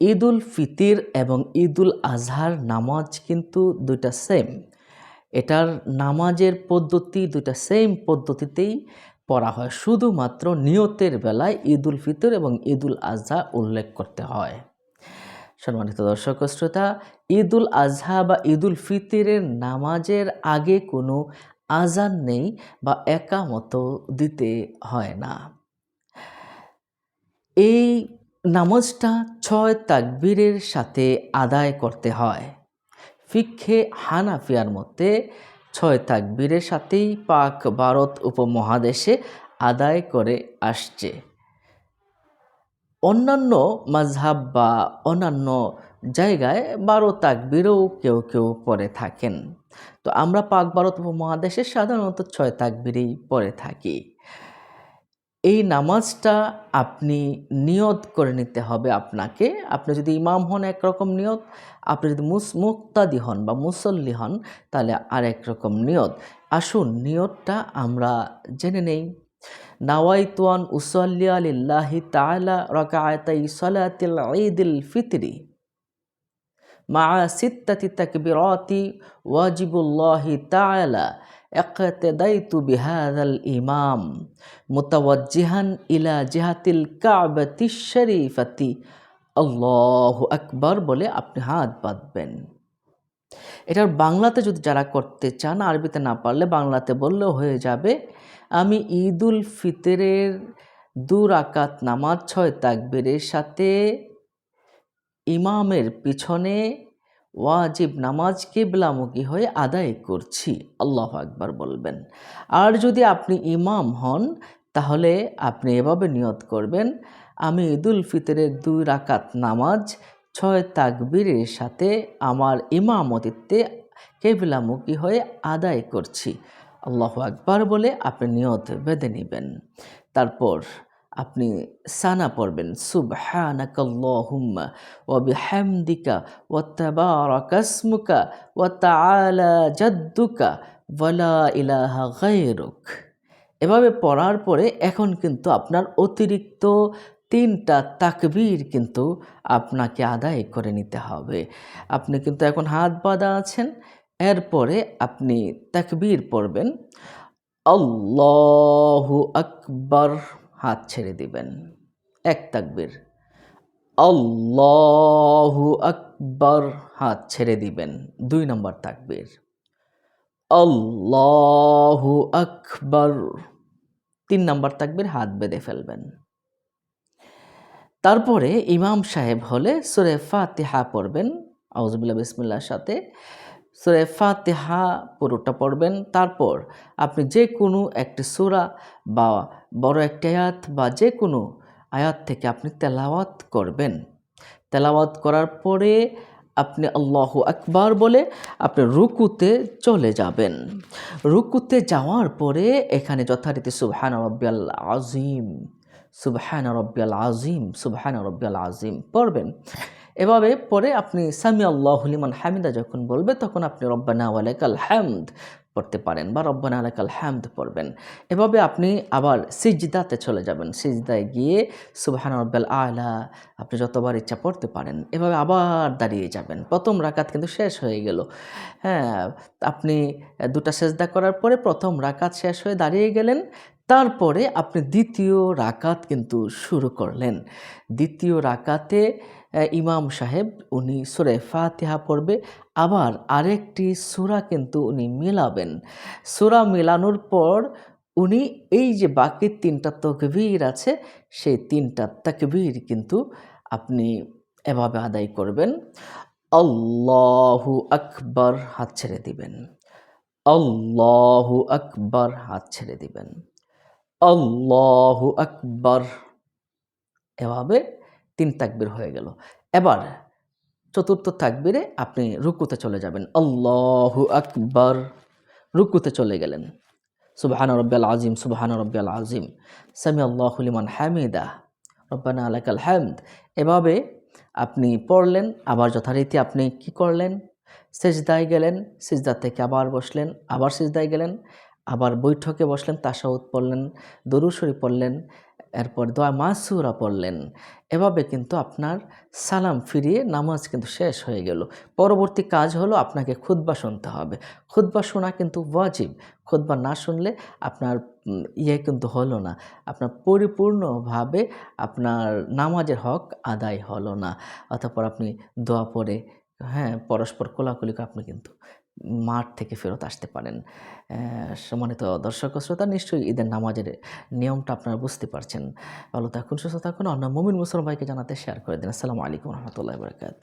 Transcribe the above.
ঈদুল ফিতির এবং ঈদুল আজহার নামাজ কিন্তু দুইটা সেম এটার নামাজের পদ্ধতি দুইটা সেম পদ্ধতিতেই পড়া হয়। শুধুমাত্র নিয়তের বেলায় ঈদুল ফিতর এবং ঈদুল আজহা উল্লেখ করতে হয়। সম্মানিত দর্শক শ্রোতা, ঈদুল আজহা বা ঈদুল ফিতরের নামাজের আগে কোনো আজান নেই বা একামত দিতে হয় না। এই নামাজটা ছয় তাকবীরের সাথে আদায় করতে হয়। ফিক্ষে হানাফিয়ার মতে, ছয় তাকবীরের সাথেই পাক ভারত উপমহাদেশে আদায় করে আসছে। অন্যান্য মাঝহাব বা অন্যান্য জায়গায় বারো তাকবিরও কেউ কেউ পরে থাকেন। তো আমরা পাক ভারত উপমহাদেশে সাধারণত ছয় তাকবিরেই পড়ে থাকি। এই নামাজটা আপনি নিয়ত করে নিতে হবে আপনাকে। আপনি যদি ইমাম হন একরকম নিয়ত, আপনি যদি মুস, মুক্তাদি হন বা মুসল্লি হন, তাহলে আর একরকম নিয়ত। আসুন, নিয়তটা আমরা জেনে নেই। নাওয়াইতুয়ান উসল্লিয়া লিল্লাহি তাআলা রাকাআতাই সালাতিল ঈদিল ফিতরি। মা সিত্তাতি তাকবিরাতি ওয়াজিবুল্লাহি তাআলা اقتديت بهذا الإمام متوجها إلى جهة الكعبة الشريفة আল্লাহ আকবার বলে আপনি হাত বাঁধবেন এটার বাংলাতে যদি যারা করতে চান আরবিতে না পারলে বাংলাতে বললেও হয়ে যাবে আমি ঈদুল ফিতরের দু রাকাত নামাজ ছয় তাকবীরের সাথে ইমামের পিছনে ওয়াজিব নামাজ কেবলামুখী হয়ে আদায় করছি। আল্লাহ আকবার বলবেন। আর যদি আপনি ইমাম হন, তাহলে আপনি এভাবে নিয়ত করবেন, আমি ঈদুল ফিতরের দুই রাকাত নামাজ, ছয় তাকবীরের সাথে আমার ইমামতিত্বে কেবলামুখী হয়ে আদায় করছি। আল্লাহ আকবার বলে আপনি নিয়ত বেঁধে নেবেন। তারপর আপনি সানা পড়বেন তাআলা জাদ্দুকা ইলাহা এভাবে পড়ার পরে এখন কিন্তু আপনার অতিরিক্ত তিনটা তাকবীর কিন্তু আপনাকে আদায় করে নিতে হবে। আপনি কিন্তু এখন হাত বাঁধা আছেন, এরপরে আপনি তাকবীর পড়বেন, আল্লাহু আকবার। হাত ছেড়ে দিবেন। এক তাকবীর। আল্লাহু আকবার, হাত ছেড়ে দিবেন। দুই নম্বর তাকবীর। আল্লাহু আকবার। তিন নম্বর তাকবীর, হাত বেঁধে ফেলবেন। তারপরে ইমাম সাহেব হলে সুরে ফাতিহা পড়বেন। আউজবুল্লাহ বিসমুল্লাহর সাথে। সুরে ফাতিহা পুরোটা পড়বেন। তারপর আপনি যে কোনো একটি সুরা বা বড় একটি আয়াত বা যে কোনো আয়াত থেকে আপনি তেলাওয়াত করবেন। তেলাওয়াত করার পরে আপনি আল্লাহ আকবার বলে আপনি রুকুতে চলে যাবেন। রুকুতে যাওয়ার পরে এখানে যথারীতি সুবহান রব্বিয়াল আজিম সুবহান রব্বিয়াল আজিম সুবহান রব্বিয়াল আজিম পড়বেন। এভাবে পরে আপনি সামি আল্লাহ লিমান হামিদা যখন বলবে, তখন আপনি রব্বানা ওয়ালাকাল হ্যামদ পড়তে পারেন বা রব্বানা আলাকাল হ্যামদ পড়বেন। এভাবে আপনি আবার সিজদাতে চলে যাবেন। সিজদায় গিয়ে সুবহান রব্বাল আলা আপনি যতবার ইচ্ছা পড়তে পারেন। এভাবে আবার দাঁড়িয়ে যাবেন। প্রথম রাকাত কিন্তু শেষ হয়ে গেল। হ্যাঁ আপনি দুটা সেজদা করার পরে প্রথম রাকাত শেষ হয়ে দাঁড়িয়ে গেলেন। তারপরে আপনি দ্বিতীয় রাকাত কিন্তু শুরু করলেন। দ্বিতীয় রাকাতে ইমাম সাহেব, উনি সুরে ফাতিহা পড়বে। আবার আরেকটি সুরা কিন্তু উনি মেলাবেন। সুরা মেলানোর পর উনি এই যে বাকি তিনটা তকবীর আছে, সেই তিনটা তকবীর কিন্তু আপনি এভাবে আদায় করবেন। আল্লাহু আকবর, হাত ছেড়ে দিবেন। আল্লাহু আকবর, হাত ছেড়ে দিবেন। আল্লাহু আকবর, এভাবে তিন তাকবির হয়ে গেল। এবার চতুর্থ তাকবিরে আপনি রুকুতে চলে যাবেন। আল্লাহু আকবর। রুকুতে চলে গেলেন। সুবাহান রব্বাল আজিম সুবাহান রব্বাল আজিম সামি আল্লাহলিমান হামিদা। রব্বানা আলাকাল হামদ। এভাবে আপনি পড়লেন, আবার যথারীতি আপনি কি করলেন? সেজদায় গেলেন, সিজদা থেকে আবার বসলেন, আবার সিজদায় গেলেন আবার বৈঠকে বসলেন, তাসাউদ পড়লেন দরুশরী পড়লেন, এরপর দোয়া মাসুরা পড়লেন। এভাবে কিন্তু আপনার সালাম ফিরিয়ে নামাজ কিন্তু শেষ হয়ে গেল। পরবর্তী কাজ হলো আপনাকে খুতবা শুনতে হবে। খুতবা শোনা কিন্তু ওয়াজিব। খুতবা না শুনলে আপনার ইয়ে কিন্তু হলো না। আপনার পরিপূর্ণভাবে আপনার নামাজের হক আদায় হলো না। অতঃপর আপনি দোয়া পড়ে হ্যাঁ পরস্পর কোলাকুলি করে আপনি কিন্তু মাঠ থেকে ফেরত আসতে পারেন। সম্মানিত দর্শক শ্রোতা, নিশ্চয়ই ঈদের নামাজের নিয়মটা আপনারা বুঝতে পারছেন। ভালো থাকুন, সুস্থ থাকুন, অন্য মমিন মুসলমানকে জানাতে শেয়ার করে দিন। আসসালামু আলাইকুম রহমতুল্লাহ বরকাত